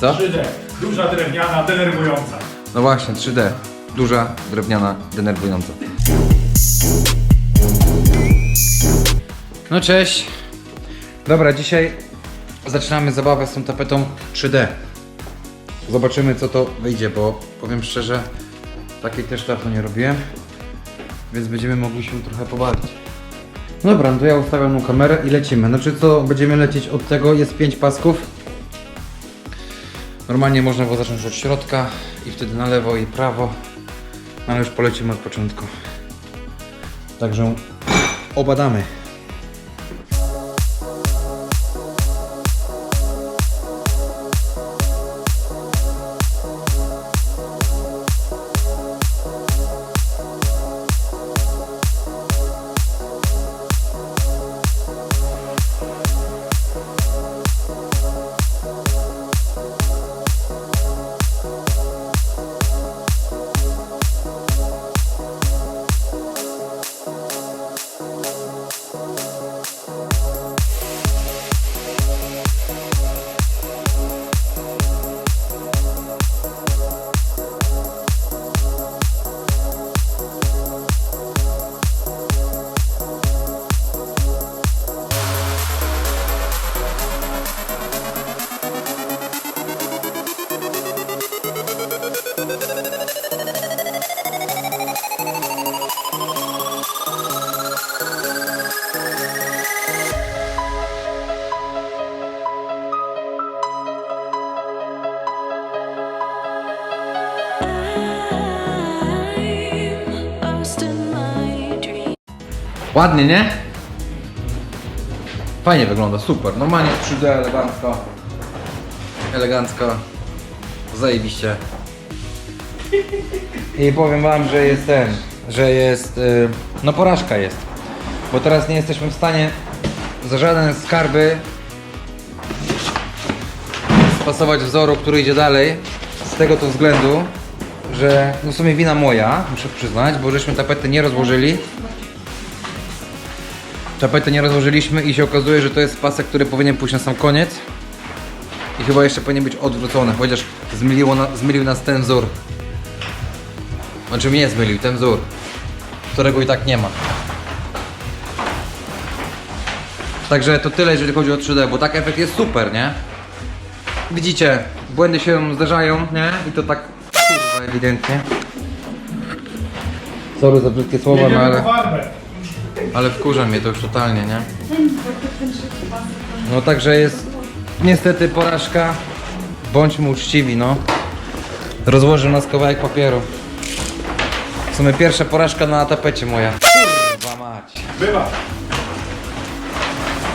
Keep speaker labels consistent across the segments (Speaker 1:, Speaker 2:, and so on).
Speaker 1: Co?
Speaker 2: 3D. Duża drewniana, denerwująca.
Speaker 1: No właśnie, 3D. Duża, drewniana, denerwująca. No cześć. Dobra, dzisiaj zaczynamy zabawę z tą tapetą 3D. Zobaczymy co to wyjdzie, bo powiem szczerze, takiej też dawno nie robiłem, więc będziemy mogli się trochę pobawić. Dobra, no to ja ustawiam kamerę i lecimy. Znaczy co, będziemy lecieć od tego, jest 5 pasków. Normalnie można było zacząć od środka i wtedy na lewo i prawo. No ale już polecimy od początku. Także obadamy. Ładnie, nie? Fajnie wygląda, super. Normalnie 3D, elegancko. Elegancko. Zajebiście. I powiem wam, że jest ten, że jest, y, no porażka jest. Bo teraz nie jesteśmy w stanie za żaden skarby spasować wzoru, który idzie dalej. Z tego to względu, że no w sumie wina moja, muszę przyznać, bo żeśmy tapety nie rozłożyli. Tapetę nie rozłożyliśmy i się okazuje, że to jest pasek, który powinien pójść na sam koniec. I chyba jeszcze powinien być odwrócony, chociaż zmyliło na, zmylił nas ten wzór. Znaczy mnie zmylił, ten wzór, którego i tak nie ma. Także to tyle, jeżeli chodzi o 3D, bo tak efekt jest super, nie? Widzicie, błędy się zdarzają, nie? I to tak kurwa ewidentnie. Sorry za brzydkie słowa, no ale... Ale wkurza mnie to już totalnie, nie? No także jest niestety porażka. Bądźmy uczciwi, no. Rozłożył nas kawałek papieru. W sumie pierwsza porażka na tapecie moja. Kurwa mać.
Speaker 2: Bywa.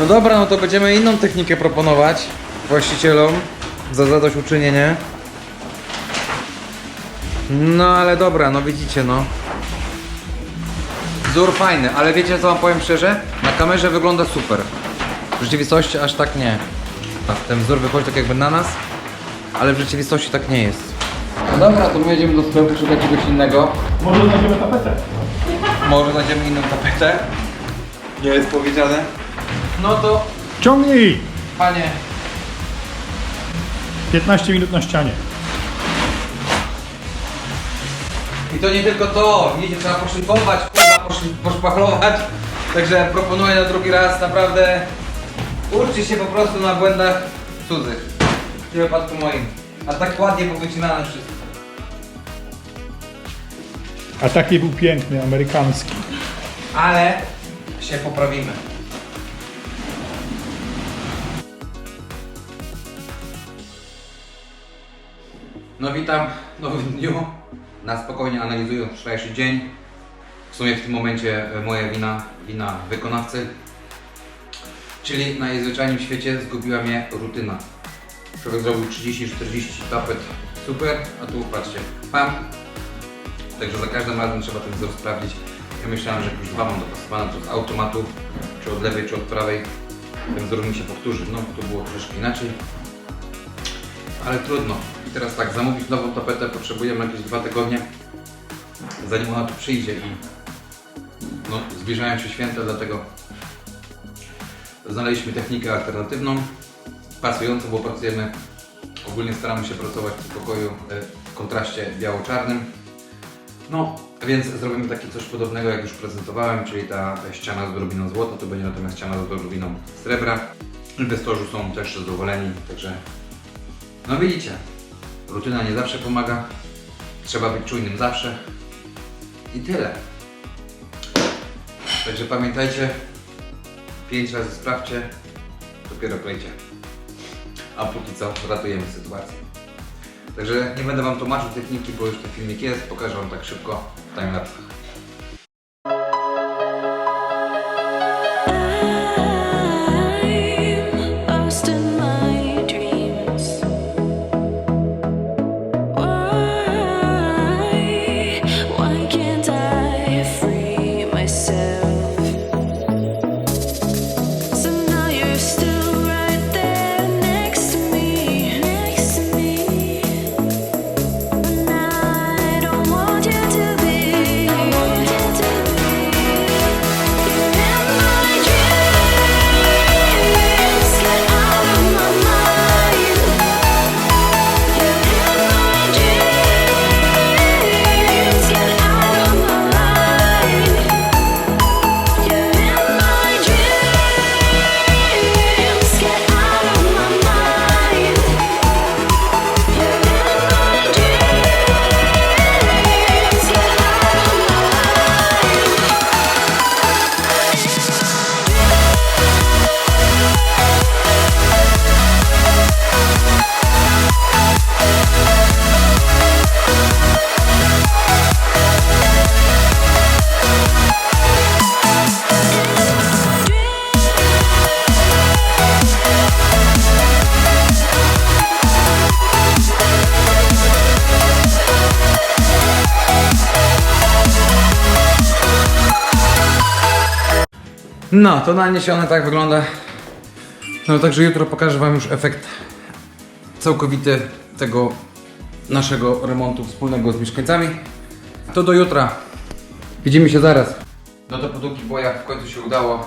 Speaker 1: No dobra, no to będziemy inną technikę proponować właścicielom za zadośćuczynienie. No ale dobra, no widzicie no. Wzór fajny, ale wiecie co wam powiem szczerze? Na kamerze wygląda super. W rzeczywistości aż tak nie. Tak, ten wzór wychodzi tak jakby na nas, ale w rzeczywistości tak nie jest. No dobra, to my jedziemy do sklepu szukać czegoś innego.
Speaker 2: Może znajdziemy tapetę.
Speaker 1: Może znajdziemy inną tapetę. Nie jest powiedziane. No to,
Speaker 2: Ciągnij!
Speaker 1: panie,
Speaker 2: 15 minut na ścianie.
Speaker 1: I to nie tylko to, wiecie, trzeba poszynkować, kurwa, poszy- poszpachlować. Także proponuję na drugi raz naprawdę uczcie się po prostu na błędach cudzych. W tym wypadku moim. A tak ładnie było wycinane wszystko.
Speaker 2: A taki był piękny, amerykański.
Speaker 1: Ale się poprawimy. No witam w nowym dniu. Na spokojnie analizując wczorajszy dzień. Sumie w tym momencie e, moja wina, wina wykonawcy. Czyli na najzwyczajnym w świecie zgubiła mnie rutyna. Człowiek zrobił 30-40 tapet, super, a tu patrzcie, pam. Także za każdym razem trzeba ten wzór sprawdzić. Ja myślałem, że już dwa mam dopasowane, to z automatu, czy od lewej, czy od prawej, ten wzór mi się powtórzy. No, to było troszkę inaczej. Ale trudno. I teraz tak, zamówić nową tapetę potrzebujemy jakieś dwa tygodnie, zanim ona tu przyjdzie i no, zbliżają się święta, dlatego znaleźliśmy technikę alternatywną, pasującą, bo pracujemy Ogólnie staramy się pracować w pokoju e, w kontraście biało-czarnym. No, więc zrobimy takie coś podobnego, jak już prezentowałem, czyli ta ściana z odrobiną złota, to będzie natomiast ściana z odrobiną srebra. Inwestorzy są też zadowoleni, także no widzicie, rutyna nie zawsze pomaga, trzeba być czujnym zawsze i tyle. Także pamiętajcie, pięć razy sprawdźcie, dopiero klejcie. A póki co ratujemy sytuację. Także nie będę Wam tłumaczył techniki, bo już ten filmik jest, pokażę Wam tak szybko w timelapsach. No, to naniesione tak wygląda. No także jutro pokażę Wam już efekt całkowity tego naszego remontu wspólnego z mieszkańcami. To do jutra. Widzimy się zaraz. No to podługi boja w końcu się udało.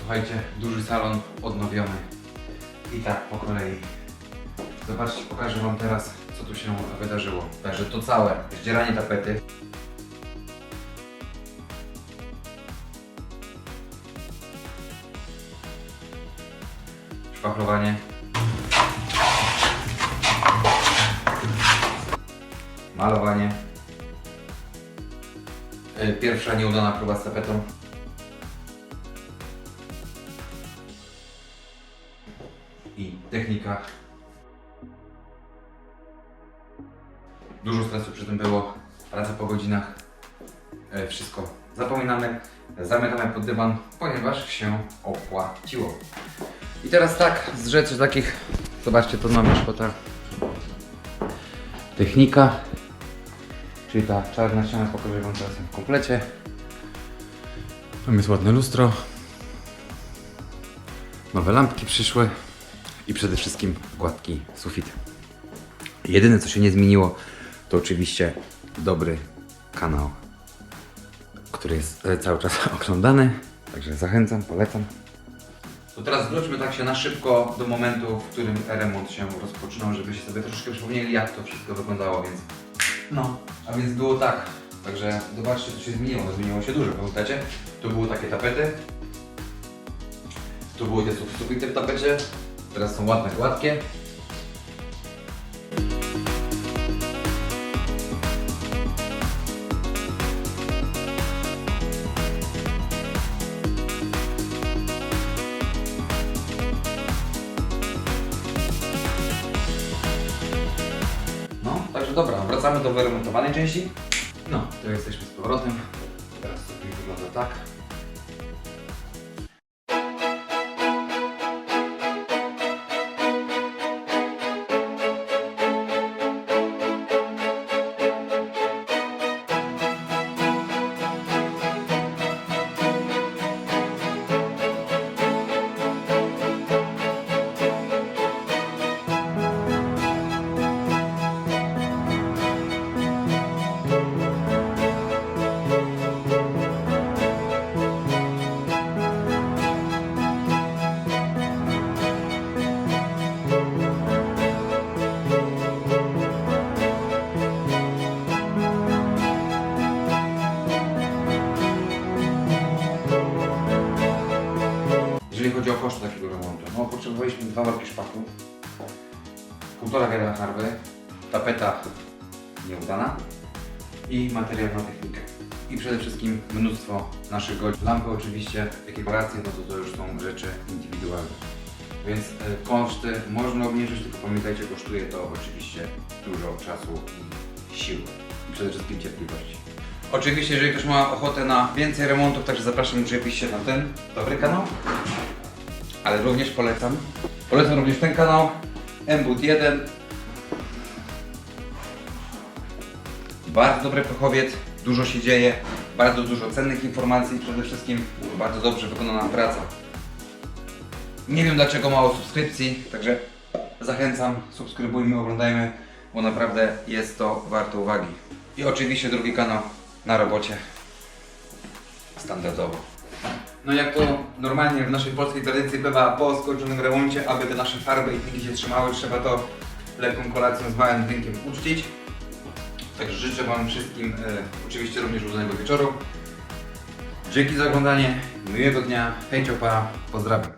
Speaker 1: Słuchajcie, duży salon odnowiony. I tak po kolei. Zobaczcie, pokażę Wam teraz, co tu się wydarzyło. Także to całe zdzieranie tapety. Szpachlowanie. Malowanie. Y, Pierwsza nieudana próba z tapetą. I technika. Dużo stresu przy tym było. Praca po godzinach. E, Wszystko zapominamy. Zamykamy pod dywan, ponieważ się opłaciło. I teraz tak, z rzeczy takich, zobaczcie, to mamy szkota. Technika, czyli ta czarna ściana, pokażę Wam teraz w komplecie. Tam jest ładne lustro. Nowe lampki przyszły i przede wszystkim gładki sufit. Jedyne co się nie zmieniło to oczywiście dobry kanał, który jest cały czas oglądany. Także zachęcam, polecam. To teraz wróćmy tak się na szybko do momentu, w którym remont się rozpoczynał, żebyście sobie troszeczkę przypomnieli, jak to wszystko wyglądało, więc... No, a więc było tak. Także zobaczcie, co się zmieniło. No, Zmieniło się dużo, pamiętacie? Tu były takie tapety. Tu były te sufity w tapecie. Teraz są ładne, gładkie. Wracamy do wyremontowanej części. No, to jesteśmy z powrotem. Teraz to wygląda tak. Dwa worki szpaku, półtora wiadra farby, tapeta nieudana i materiał na technikę. I przede wszystkim mnóstwo naszych godzin. Lampy oczywiście, jakie no to to już są rzeczy indywidualne. Więc e, koszty można obniżyć, tylko pamiętajcie, kosztuje to oczywiście dużo czasu i sił. I przede wszystkim cierpliwości. Oczywiście, jeżeli ktoś ma ochotę na więcej remontów, także zapraszam oczywiście na ten dobry kanał. Ale również polecam. Polecam również ten kanał. Mbut 1. Bardzo dobry fachowiec, dużo się dzieje, bardzo dużo cennych informacji i przede wszystkim bardzo dobrze wykonana praca. Nie wiem dlaczego mało subskrypcji, także zachęcam, subskrybujmy, oglądajmy, bo naprawdę jest to warte uwagi. I oczywiście drugi kanał na robocie, standardowo. No jak to normalnie w naszej polskiej tradycji bywa po skończonym remoncie, aby te nasze farby i tniki się trzymały, trzeba to lekką kolacją z małym drinkiem uczcić. Także życzę Wam wszystkim e, oczywiście również udanego wieczoru. Dzięki za oglądanie, miłego dnia, hej ciopa, pozdrawiam.